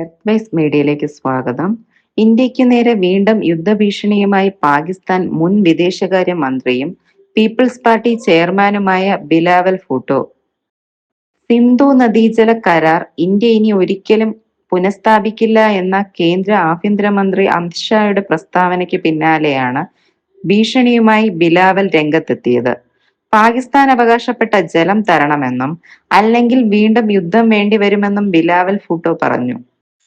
Earth മീഡിയയിലേക്ക് സ്വാഗതം. ഇന്ത്യയ്ക്ക് നേരെ വീണ്ടും യുദ്ധഭീഷണിയുമായി പാകിസ്ഥാൻ മുൻ വിദേശകാര്യ മന്ത്രിയും പീപ്പിൾസ് പാർട്ടി ചെയർമാനുമായ ബിലാവൽ ഫൂട്ടോ സിന്ധു നദീജല കരാർ ഇന്ത്യ ഇനി ഒരിക്കലും പുനഃസ്ഥാപിക്കില്ല എന്ന കേന്ദ്ര ആഭ്യന്തരമന്ത്രി അമിത്ഷായുടെ പ്രസ്താവനയ്ക്ക് പിന്നാലെയാണ് ഭീഷണിയുമായി ബിലാവൽ രംഗത്തെത്തിയത്. പാകിസ്ഥാൻ അവകാശപ്പെട്ട ജലം തരണമെന്നും അല്ലെങ്കിൽ വീണ്ടും യുദ്ധം വേണ്ടിവരുമെന്നും ബിലാവൽ ഫൂട്ടോ പറഞ്ഞു.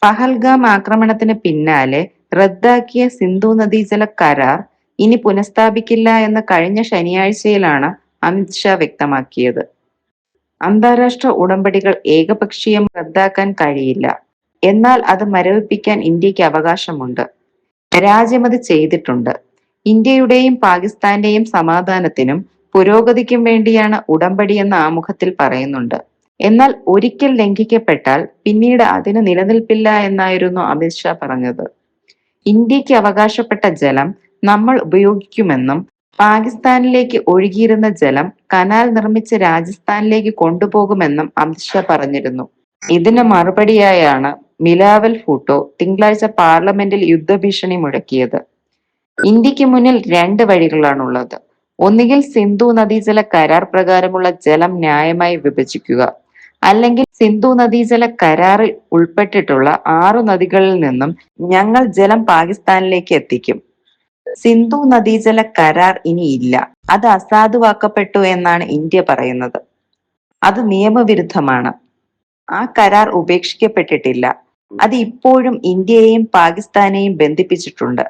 പഹൽഗാം ആക്രമണത്തിന് പിന്നാലെ റദ്ദാക്കിയ സിന്ധു നദീജല കരാർ ഇനി പുനഃസ്ഥാപിക്കില്ല എന്ന് കഴിഞ്ഞ ശനിയാഴ്ചയിലാണ് അമിത്ഷാ വ്യക്തമാക്കിയത്. അന്താരാഷ്ട്ര ഉടമ്പടികൾ ഏകപക്ഷീയം റദ്ദാക്കാൻ കഴിയില്ല. എന്നാൽ അത് മരവിപ്പിക്കാൻ ഇന്ത്യയ്ക്ക് അവകാശമുണ്ട്. രാജ്യമത് ചെയ്തിട്ടുണ്ട്. ഇന്ത്യയുടെയും പാകിസ്ഥാന്റെയും സമാധാനത്തിനും പുരോഗതിക്കും വേണ്ടിയാണ് ഉടമ്പടി എന്ന ആമുഖത്തിൽ പറയുന്നുണ്ട്. എന്നാൽ ഒരിക്കൽ ലംഘിക്കപ്പെട്ടാൽ പിന്നീട് അതിന് നിലനിൽപ്പില്ല എന്നായിരുന്നു അമിത്ഷാ പറഞ്ഞത്. ഇന്ത്യയ്ക്ക് അവകാശപ്പെട്ട ജലം നമ്മൾ ഉപയോഗിക്കുമെന്നും പാകിസ്ഥാനിലേക്ക് ഒഴുകിയിരുന്ന ജലം കനാൽ നിർമ്മിച്ച് രാജസ്ഥാനിലേക്ക് കൊണ്ടുപോകുമെന്നും അമിത്ഷാ പറഞ്ഞിരുന്നു. ഇതിന് മറുപടിയായാണ് മിലാവൽ ഫൂട്ടോ തിങ്കളാഴ്ച പാർലമെന്റിൽ യുദ്ധഭീഷണി മുഴക്കിയത്. ഇന്ത്യയ്ക്ക് മുന്നിൽ രണ്ട് വഴികളാണുള്ളത്. ഒന്നുകിൽ സിന്ധു നദീജല കരാർ പ്രകാരമുള്ള ജലം ന്യായമായി വിഭജിക്കുക. അല്ലെങ്കിൽ സിന്ധു നദീജല കരാറിൽ ഉൾപ്പെട്ടിട്ടുള്ള ആറു നദികളിൽ നിന്നും ഞങ്ങൾ ജലം പാകിസ്ഥാനിലേക്ക് എത്തിക്കും. സിന്ധു നദീജല കരാർ ഇനി ഇല്ല. അത് അസാധുവാക്കപ്പെട്ടു എന്നാണ് ഇന്ത്യ പറയുന്നത്. അത് നിയമവിരുദ്ധമാണ്. ആ കരാർ ഉപേക്ഷിക്കപ്പെട്ടിട്ടില്ല. അത് ഇപ്പോഴും ഇന്ത്യയെയും പാകിസ്ഥാനെയും ബന്ധിപ്പിച്ചിട്ടുണ്ട്.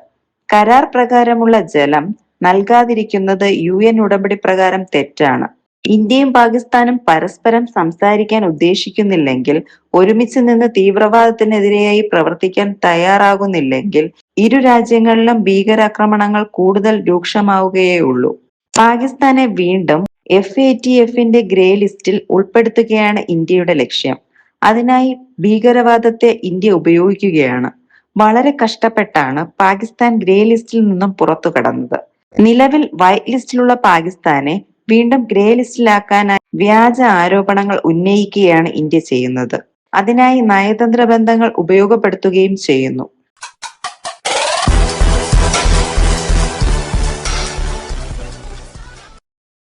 കരാർ പ്രകാരമുള്ള ജലം നൽകാതിരിക്കുന്നത് യു എൻ ഉടമ്പടി പ്രകാരം തെറ്റാണ്. ഇന്ത്യയും പാകിസ്ഥാനും പരസ്പരം സംസാരിക്കാൻ ഉദ്ദേശിക്കുന്നില്ലെങ്കിൽ ഒരുമിച്ച് നിന്ന് തീവ്രവാദത്തിനെതിരെയായി പ്രവർത്തിക്കാൻ തയ്യാറാകുന്നില്ലെങ്കിൽ ഇരു രാജ്യങ്ങളിലും ഭീകരാക്രമണങ്ങൾ കൂടുതൽ രൂക്ഷമാവുകയേ ഉള്ളൂ. പാകിസ്ഥാനെ വീണ്ടും എഫ് എ ടി എഫിന്റെ ഗ്രേ ലിസ്റ്റിൽ ഉൾപ്പെടുത്തുകയാണ് ഇന്ത്യയുടെ ലക്ഷ്യം. അതിനായി ഭീകരവാദത്തെ ഇന്ത്യ ഉപയോഗിക്കുകയാണ്. വളരെ കഷ്ടപ്പെട്ടാണ് പാകിസ്ഥാൻ ഗ്രേ ലിസ്റ്റിൽ നിന്നും പുറത്തു കടന്നത് നിലവിൽ വൈറ്റ് ലിസ്റ്റിലുള്ള പാകിസ്ഥാനെ വീണ്ടും ഗ്രേ ലിസ്റ്റിലാക്കാനായി വ്യാജ ആരോപണങ്ങൾ ഉന്നയിക്കുകയാണ് ഇന്ത്യ ചെയ്യുന്നത്. അതിനായി നയതന്ത്ര ബന്ധങ്ങൾ ഉപയോഗപ്പെടുത്തുകയും ചെയ്യുന്നു.